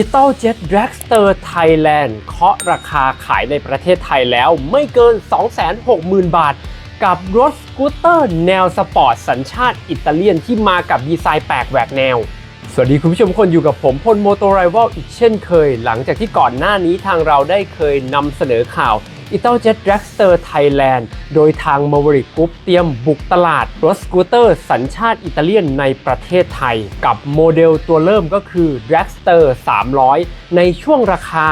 i t a l Jet Dragster Thailand เคาะราคาขายในประเทศไทยแล้วไม่เกิน 260,000 บาท กับรถสกูตเตอร์แนวสปอร์ตสัญชาติอิตาเลียนที่มากับดีไซน์แปลกแหวกแนว สวัสดีคุณผู้ชมคนอยู่กับผมพลโมโตไรว a l อีกเช่นเคย หลังจากที่ก่อนหน้านี้ทางเราได้เคยนำเสนอข่าว i t a l Jet Dragster Thailand โดยทาง Maverick Group เตรียมบุกตลาดรถสกูตเตอร์สัญชาติอิตาเลียนในประเทศไทย กับโมเดลตัวเริ่มก็คือ Dragster 300 ในช่วงราคา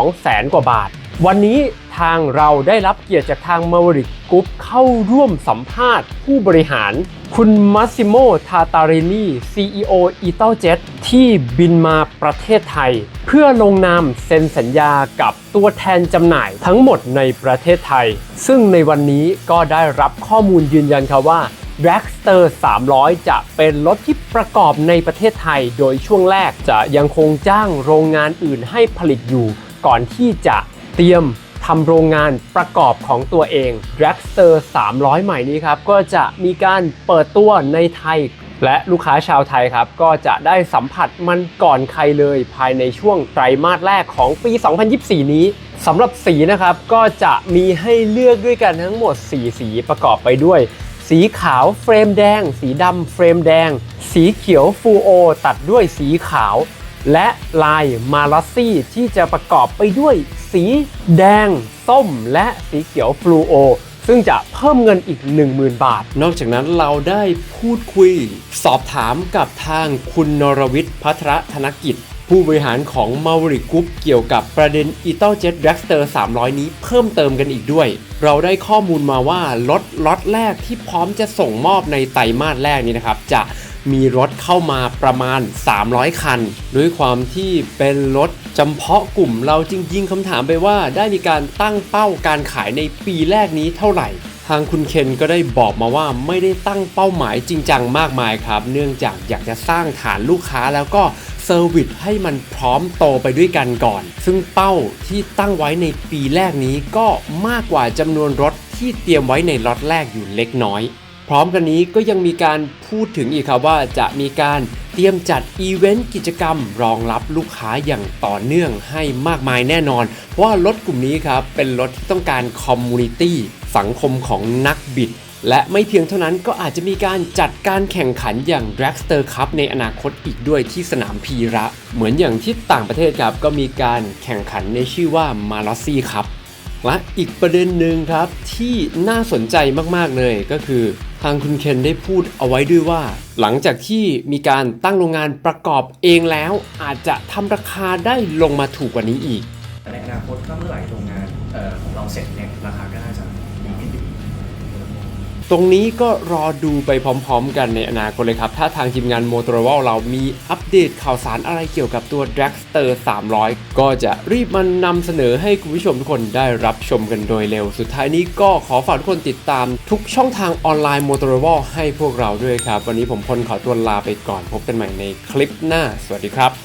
200,000 กว่าบาท วันนี้ทางเราได้รับเกียรติจากทาง Maverick Group เข้าร่วมสัมภาษณ์ผู้บริหาร คุณมัสซิโมทาตารินี CEO e t a l Jet ที่บินมาประเทศไทย เพื่อลงนามเซ็นสัญญากับตัวแทนจำหน่ายทั้งหมดในประเทศไทย ซึ่งในวันนี้ก็ได้รับข้อมูลยืนยันครับว่า Dragster 300 จะเป็นรถที่ประกอบในประเทศไทย โดยช่วงแรกจะยังคงจ้างโรงงานอื่นให้ผลิตอยู่ ก่อนที่จะ เตรียมทำโรงงานประกอบของตัวเอง Dragster 300 ใหม่นี้ครับ ก็จะมีการเปิดตัวในไทย และลูกค้าชาวไทยครับ ก็จะได้สัมผัสมันก่อนใครเลยภายในช่วงไตรมาสแรกของปี 2024 นี้สำหรับสีนะครับก็จะมีให้เลือกด้วยกันทั้งหมด 4 สีประกอบไปด้วย สีขาวเฟรมแดง สีดำเฟรมแดง สีเขียวฟูโอ ตัดด้วยสีขาว และลายมาลอสซี่ที่จะประกอบไปด้วย สีแดง ส้ม และสีเขียวฟลูโอ ซึ่งจะเพิ่มเงินอีก 10,000 บาท นอกจากนั้นเราได้พูดคุย สอบถามกับทางคุณนรวิทย์พัทรธนกิจ ผู้บริหารของ m a v e r i c Group เกี่ยวกับประเด็น e t a l Jet Dragster 300 นี้เพิ่มเติมกันอีกด้วย เราได้ข้อมูลมาว่ารถล็อตแรกที่พร้อมจะส่งมอบในไตรมาสแรกนี้นะครับจะ มีรถเข้ามาประมาณ 300 คัน ด้วยความที่เป็นรถจำเพาะกลุ่มเราจริงๆคำถามไปว่าได้มีการตั้งเป้าการขายในปีแรกนี้เท่าไหร่ทางคุณเคนก็ได้บอกมาว่าไม่ได้ตั้งเป้าหมายจริงจังมากมายครับ เนื่องจากอยากจะสร้างฐานลูกค้าแล้วก็เซอร์วิสให้มันพร้อมโตไปด้วยกันก่อน ซึ่งเป้าที่ตั้งไว้ในปีแรกนี้ก็มากกว่าจำนวนรถที่เตรียมไว้ในล็อตแรกอยู่เล็กน้อย พร้อมกันนี้ก็ยังมีการพูดถึงอีกครับว่าจะมีการเตรียมจัดอีเวนต์กิจกรรม รองรับลูกค้าอย่างต่อเนื่องให้มากมายแน่นอน เพราะว่ารถกลุ่มนี้ครับเป็นรถที่ต้องการคอมมูนิตี้สังคมของนักบิดและไม่เพียงเท่านั้นก็อาจจะมีการจัดการแข่งขันอย่าง Dragster Cup ในอนาคตอีกด้วยที่สนามพีระ เหมือนอย่างที่ต่างประเทศครับก็มีการแข่งขันในชื่อว่า m a l o s s i ครับและอีกประเด็นหนึ่งครับที่น่าสนใจมากๆเลยก็คือ ทางคุณเคนได้พูดเอาไว้ด้วยว่า หลังจากที่มีการตั้งโรงงานประกอบเองแล้ว อาจจะทำราคาได้ลงมาถูกกว่านี้อีกในอนาคตถ้าเมื่อไหร่โรงงานเอ่อของเราเสร็จเนี่ยราคาก็น่า รงนี้ก็รอดูไปพร้อมๆ กันในอนาคตเลยครับ ถ้าทางทีมงาน m o t o r o l เรามีอัปเดตข่าวสารอะไรเกี่ยวกับตัว Dragster 300 ก็จะรีบมานำเสนอให้คุณผู้ชมทุกคนได้รับชมกันโดยเร็ว สุดท้ายนี้ก็ขอฝากทุกคนติดตามทุกช่องทางออนไลน์ m o t o r o l ให้พวกเราด้วยครับ วันนี้ผมพลขอตัวลาไปก่อนพบกันใหม่ในคลิปหน้า สวัสดีครับ